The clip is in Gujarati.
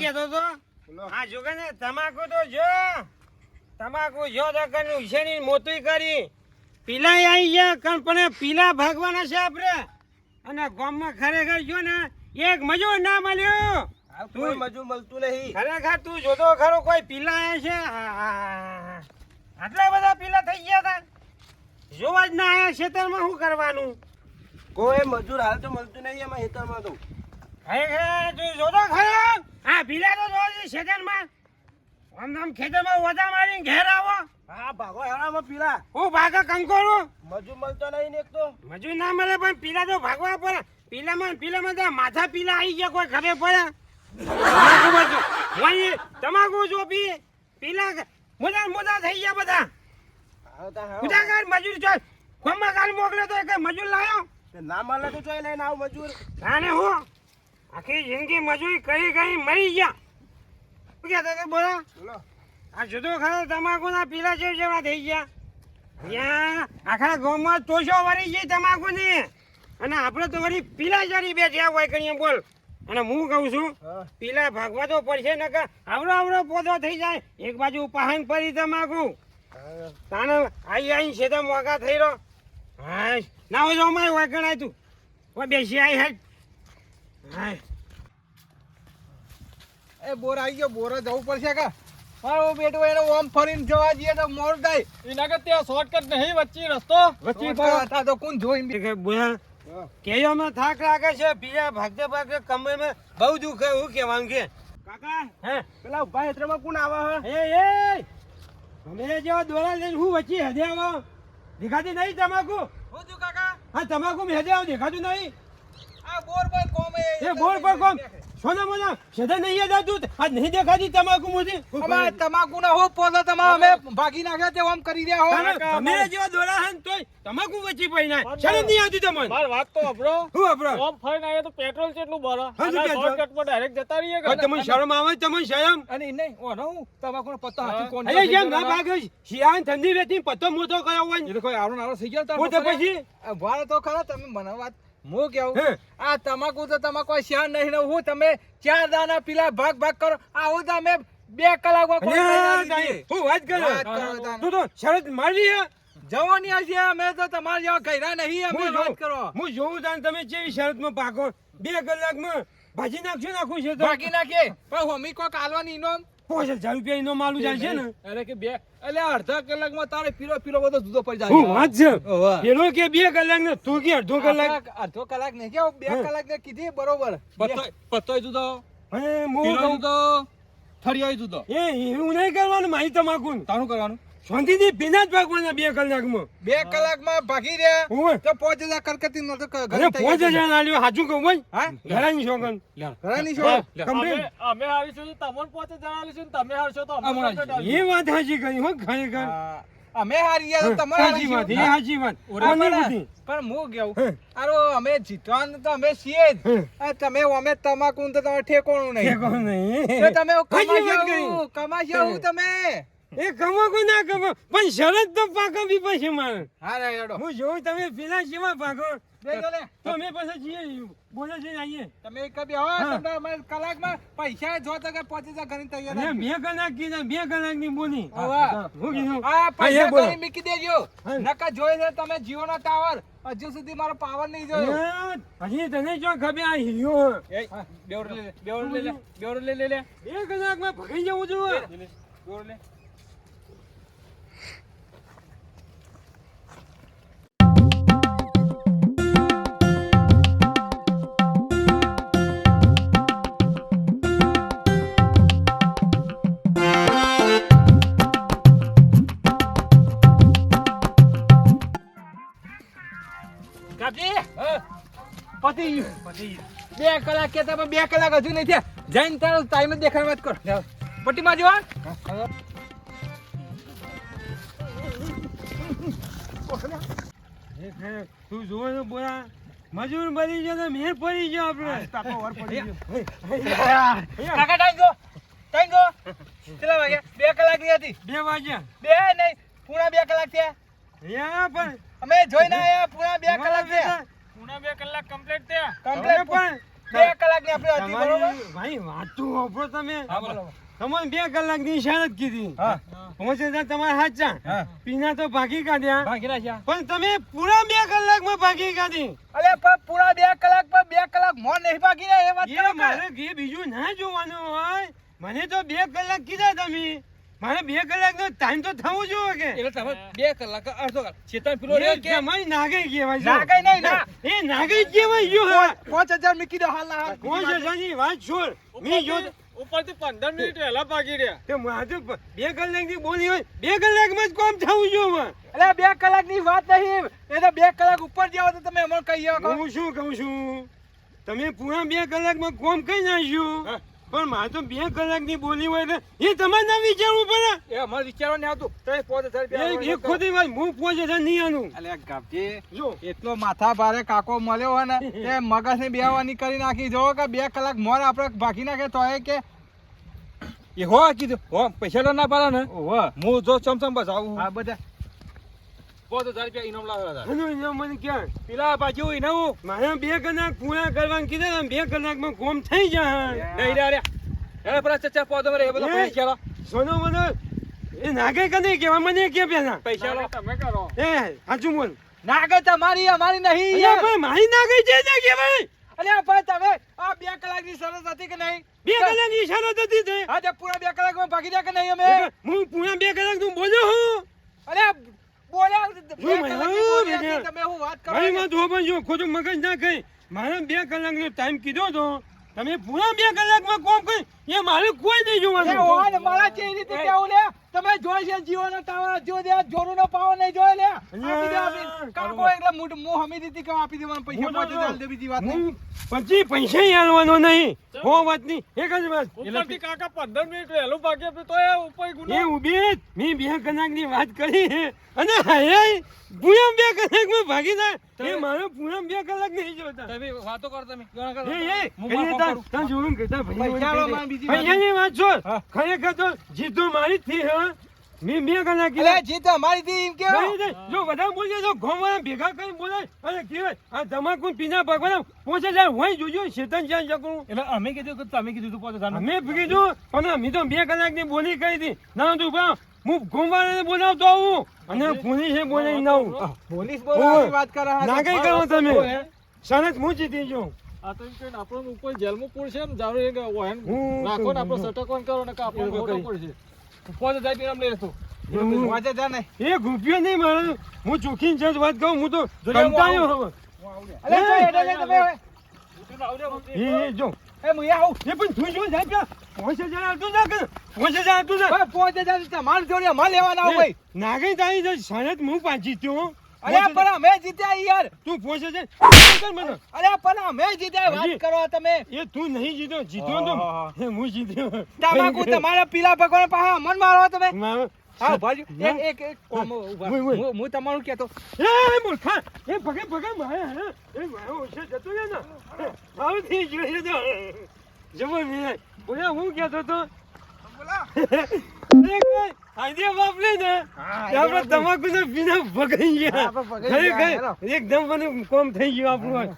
કહેતો તો હા જો કે ને તમાકુ તો જો. તમાકુ જો તો કને ઉછેણી મોતી કરી. પીલા આવી ગયા કણ પણ પીલા ભાગવાના છે આપણે. અને ગામમાં ખરેખર જો ને એક મજૂર ના મળ્યો. તું મજૂર મળતું નહીં. ખરેખર તું જોતો ખરો કોઈ પીલા આવ્યા છે. આટલા બધા પીલા થઈ ગયા હતા જોવા જ ના આયા ખેતરમાં શું કરવાનું? કોઈ મજૂર હાલ તો મળતું નહીં એમાં હેતરમાં તો. ખરેખર તું જોતો ખરો. આ પીલા તો છે આમ આમ ખેતરમાં વજા મારીને ઘેર આવો. હા ભાગો હેરામાં પીલા હું ભાગા કંકોરું. મજૂર મળતો નહીં ને એક તો. મજૂર ના મળે પણ પીલા તો ભાગવા પડે. પીલામાં ને પીલામાં તો માથા પીલા આવી ગયા કોઈ ખબર પડે. તમાકુ તમાકુ જો પી પીલા મોજા મોજા થઈ ગયા બધા. તા મજૂર ચોય ગામમાં કાલ મોકલે તો એક મજૂર લાયો. ના મળે તો ચોય લઈને આવ મજૂર. તાને હું. આખી જિંદગી મજૂરી કરી કરી મરી ગયા. શું કહેતા હતા બોલો? આ જુદો ખરો તમાકુના પીલા જેવ જેવા થઈ ગયા. ત્યાં આખા ગામમાં તોશો વળી ગઈ તમાકુની. અને આપણે તો વળી પીલા જરી બેઠ્યા હોય કરીએ બોલ. અને હું કહું છું પીલા ભાગવા તો પડશે ને કે આવડો આવડો પોતો થઈ જાય. એક બાજુ પહાણ પડી તમાકુ. તાને આઈ આઈ છે તો મોગા થઈ રહ્યો હા ના હોય અમારે વાગણ આય તું બેસી આઈ હાય એ બોર આવી ગયો બોર જવું પડશે કે? મારો બેટો એને ઓમ ફરીને જવા જઈએ તો મોર થાય એના કે ત્યાં શોર્ટકટ નહીં વચ્ચે રસ્તો. વચ્ચે હતા તો કોણ જોઈ કે બોયા કેયો કેયોમાં થાક લાગે છે બીજા ભાગતે ભાગતે કમરમાં બહુ દુખે હું કહેવાનું કે કાકા હે? પેલા ઊભા હેત્રમાં કોણ આવે હે? એ એ! અમે જેવા દોરા લઈને હું વચ્ચે હદે આવો? દેખાતી નહીં તમાકુ? હું તું કાકા. હા તમાકુ મેં હદે આવો દેખાતું નહીં? આ બોર પર કોમ એ. બોલ પર કોમ. સોના મોના સદા નહીં દેખાતું આ નહીં દેખાતી તમાકુ મુજી? અમારે તમાકુ ના હો પોલો તમા અમે ભાગી નાખ્યા તે ઓમ કરી રહ્યા હો. તમે જેવા દોરા હન તોય તમાકુ વચી પઈ ના. શરમ નહીં આવતી તમને. માર વાત તો અબરો હું અબરો ઓમ ફરીને આવીએ તો પેટ્રોલ કેટલું ભરો. પેટ્રોલ? શોર્ટકટમાં ડાયરેક્ટ જતા રહીએ કે તમને શરમ આવે તમને શરમ? અને નહીં ઓ નો તમાકુ નો પત્તો હાથી કોણ અરે જેમ ના ભાગે શિયાન ઠંડી વેતી પત્તો મોટો કર્યો હોય ને. એ લોકો આવડો નાવડો થઈ ગયો તો પછી? વાળ તો ખરા તમે મને વાત હું કેવું? આ તમાકુ તો તમાકુ શ્યાન નહીં ને હું તમે ચાર દાના પીલા ભાગ ભાગ કરો. આવું તો અમે બે કલાક. હું વાત કરો. તું તો શરત મારી જવાની હશે અમે તો તમારા જેવા કર્યા નહીં અમે વાત કરો. હું જોઉં તાન તમે કેવી શરતમાં પાકો બે કલાકમાં ભાજી નાખશું નાખું છે ભાગી નાખીએ? પણ હોમી કોક આલવાની ઇનામ પાંચ હજાર રૂપિયા એનો માલ જાય છે ને? અરે કે બે એટલે અડધા કલાકમાં તારે પીરો પીરો બધો જુદો પડી હું જાય વાત છે. પેલો કે બે કલાક ને તું કે અડધો કલાક? અડધો કલાક નહીં કે બે કલાક ને કીધી બરોબર. પત્તો- પત્તોય જુદો. હે મો જુદો થળિયોય જુદો. એ એવું નહીં કરવાનું માહી તમાકુ તારું કરવાનું? શાંતિથી બિના જ ભાગવાના બે કલાકમાં. બે કલાકમાં ભાગી રહ્યા? તો પાંચ હજાર કલકત્તી નો તો ઘરે પાંચ હજાર આલ્યો સાચું કહું ભાઈ હા? ઘરાની શોગન. ઘરાની હા, અમે આવીશું તો તમને પોતે જણાવીશું આવીશું તમે હારશો તો. એ વાત હાજી કરી હો ખરેખર. અમે હારી ગયા તો તમારે હાજી વાત એ હાજી વાત? પણ હું કેવું? અરે અમે જીતવાનું તો અમે છીએ જ. તમે અમે તમાકુ તો તમારે ઠેકોણું નહીં. ઠેકોણું નહીં. તમે કમાશો કમાશો તમે? એ કમાકો ના કમા પણ શરત તો પાકવી પછી મારે. હા હેડો. હું જોઉં તમે પેલા જેવા પાકો. તો અમે પાસે જઈએ. બોલે છે આઈએ. તમે એક બી હો તમને અમારે કલાકમાં પૈસા જો તો કે પહોંચી જા ઘણી તૈયાર. બે કલાક કીધા બે કલાકની બોલી. હા. હું કીધું. આ પૈસા. ઘણી મૂકી દેજો. નકા જોઈ છે તમે જીઓ નો ટાવર હજુ સુધી મારો પાવર નહીં જોયો. હજી તને જો ખબર આ હીરો બેવડો લે લે, લે બેવડ બેવડો લે લે લે. બે કલાકમાં ભગી જવું જોઈએ. બેવડો લે. પતિ બે કલાક કેતા પણ બે કલાક હજુ નહીં થયા. જઈને તારો ટાઈમ જ દેખાડ વાત કર. પટ્ટીમાં જો એ તું જોવો તો બોલા. મજૂર બની ગયો તો મેર પડી ગયો આપણે. કાકા ટાઈમ જો. ટાઈમ જો. કેટલા વાગ્યા? બે કલાકની હતી. બે વાગ્યા. બે નહીં પૂરા બે કલાક થયા. પણ અમે જોઈને આયા પૂરા બે કલાક થયા. પૂણા બે કલાક complete થયા. કમ્પ્લીટ પણ બે કલાકની આપણે હતી બરોબર? ભાઈ વાત વાપરો તમે. હા બોલો. તમને બે કલાકની ઈશારત કીધી. પહોંચે તમારા હાચા પીના તો ભાગી કાઢ્યા. ભાગી નાખ્યા પણ તમે પૂરા બે કલાકમાં ભાગી કાઢી. અરે પણ પૂરા બે કલાક પર બે કલાક મોં નહીં ભાગી રહ્યા એ વાત કે? મારે બીજું ના જોવાનું હોય. મને તો બે કલાક કીધા તમે. મારે બે કલાકનો ટાઈમ તો થવો જોઈએ કે એટલે તમે બે કલાક અડધો કલાક ચેતન પેલો રે કે મને નાગઈ કહેવાય છે. નાગઈ નહીં, ના. એ નાગઈ કહેવાય. પાંચ હજાર મૂકી દો હાલ ના હાલ. કોણ છે સાની વાત છોડ મી જો ઉપરથી પંદર મિનિટ વહેલા ભાગી રહ્યા તે મારે બે બે કલાકની બોલી હોય બે કલાકમાં જ કામ થવું જોઈએ એટલે બે કલાકની વાત નહીં એ તો બે કલાક ઉપર જાવ તો તમે અમને કહી આવો હું શું કહું છું તમે પૂરા બે કલાકમાં કોમ કઈ નાખ્યું. પણ મારે તો બે કલાકની બોલી હોય ને એ તમારે ના વિચારવું પડે. એ અમારે વિચારવા નહીં આવતું. તમે પોતે એ- ખોટી વાત હું પોતે હજાર નહીં આનું અલે ગાપજી જો. એટલો માથા ભારે કાકો મળ્યો હોય ને એ મગજ ને બેવાની કરી નાખી. જો કે બે કલાક મોર આપણે ભાગી નાખે તો એ કે એ હો કીધું. હો પૈસા તો ના પાડે ને. હું જો ચમચમ બસ આવું. હા બધા. પાંચ હજાર રૂપિયા ઇનામ લાવ્યો આનું ઇનામ મને ક્યાં? પેલા બાજુ ઇનામ? મારે બે કલાક પૂરા કરવાનું કીધા ને બે કલાકમાં કોમ થઈ જાય. નહીં રે રે. એ ચચા પોદો રે બધો પૈસા સોનો મને એ નાગે કે કેવા મને કે પેલા. પૈસા લો. તમે કરો. એ સાચું બોલ. ના કે તમારી અમારી નહીં પણ મારી નાગે છે ને ભાઈ અલ્યા ભાઈ તમે આ બે કલાકની શરત હતી કે નહીં? બે કલાકની શરત હતી આજે હા તે પૂરા બે કલાકમાં ભાગી દે કે નહીં અમે? હું પૂરા બે કલાકનું બોલ્યો હું અલ્યા બોલ્યા બે શું કલાકની ભાઈ? બોલ્યા બેટા. હતી, તમે હું વાત કરો ભાઈ માં ધોબન જો ખોટું મગજ ના કઈ મારે બે કલાકનો ટાઈમ કીધો તો તમે પૂરા બે કલાકમાં કોમ કઈ એ મારે કોઈ નહીં જોવાનું. મારા જે રીતે કેવું લે? તમે જોઈ છે જીવોનો ટાવર જો દે જોરુનો પાવો નહીં જોઈ લે. આપી દે આપી કાકો એટલે મુઠ મુ હમી દીધી કે આપી દેવાનું પૈસા હું તો દે બીજી વાત નહીં. પછી પૈસા આલવાનો નહીં. હો વાત નહીં એક જ વાત. ઉપરથી કાકા પંદર મિનિટ વહેલું ભાગે તો એ ઉપર ગુનો. એ ઊભી. મેં બે કલાકની વાત કરી છે. અને હે ભૂયમ બે કલાકમાં ભાગી જાય. એ મારો પૂરા બે કલાક નહીં જોતા તમે વાતો કરો તમે એ, એ, હું ને કહેતા ભાઈ. પૈસા વાત. છોડ. ખરેખર તો જીતો મારી થી હા. મે બે કલાક કીધા. જીત અમારી થી એમ કેવો. જો વધારે બોલજો તો ગામવાળા ભેગા કરી બોલાય. અને કેવાય આ તમાકુ પીના ભગવાન પોચે જાય હોય જોજો શેતન જ્યાં જકું. એટલે અમે કીધું કે તમે કીધું તો પોતે અમે કીધું પણ અમે તો બે કલાકની બોલી કરી હતી. ના તું હું ગુમવાને બોલાવતો આવું. અને પોલીસે બોલાવી ના આવું. પોલીસ બોલાવવાની વાત કરે હા, ના કઈ કરો તમે. સનત હું? જીતી જાઉં આ તો એમ કહીને આપણને ઉપર જેલમાં પૂરશે એ રાખો ને આપણો સટકોન કરો ને ખોટો કરી. પડશે. લઈ લેતો. એવું. પાંચ નહીં મારે. હું ચોખ્ખી જ વાત કહું હું તો કંટાળ્યો હવે. એ એ જો. એ હું આવું. એ પણ તું જો જાય પાંચ હજાર આવતું ના કર. પાંચ હજાર આવતું ના. પાંચ હજાર તમારે જોડે અમારે લેવાના હોય. ભાઈ નાગઈ તારી તો સરસ હું પાંચ જીત્યો અરે પણ અમે જીત્યા યાર. તું હજાર અરે પણ અમે જીત્યા વાત કરો તમે. એ તું નહીં જીત્યો. જીત્યો તો હા, જીત્યો. તમાકુ તમારા પીલા ભગવાન પાસે મન મારો તમે. હા ના. એક એક કોમ ઊભા. હું તમારું કહેતો એ મૂર્ખા. એ પગે પગે મારે હે. એ મારો ઓછો જતો ને. એ, આવું થઈ ગયું છે તો જબર નહીં બોલા હું કહેતો તો. ને. આપણે તમાકુ ને પીના ભગાઈ ગયા. એકદમ મને કોમ થઈ ગયું આપણું.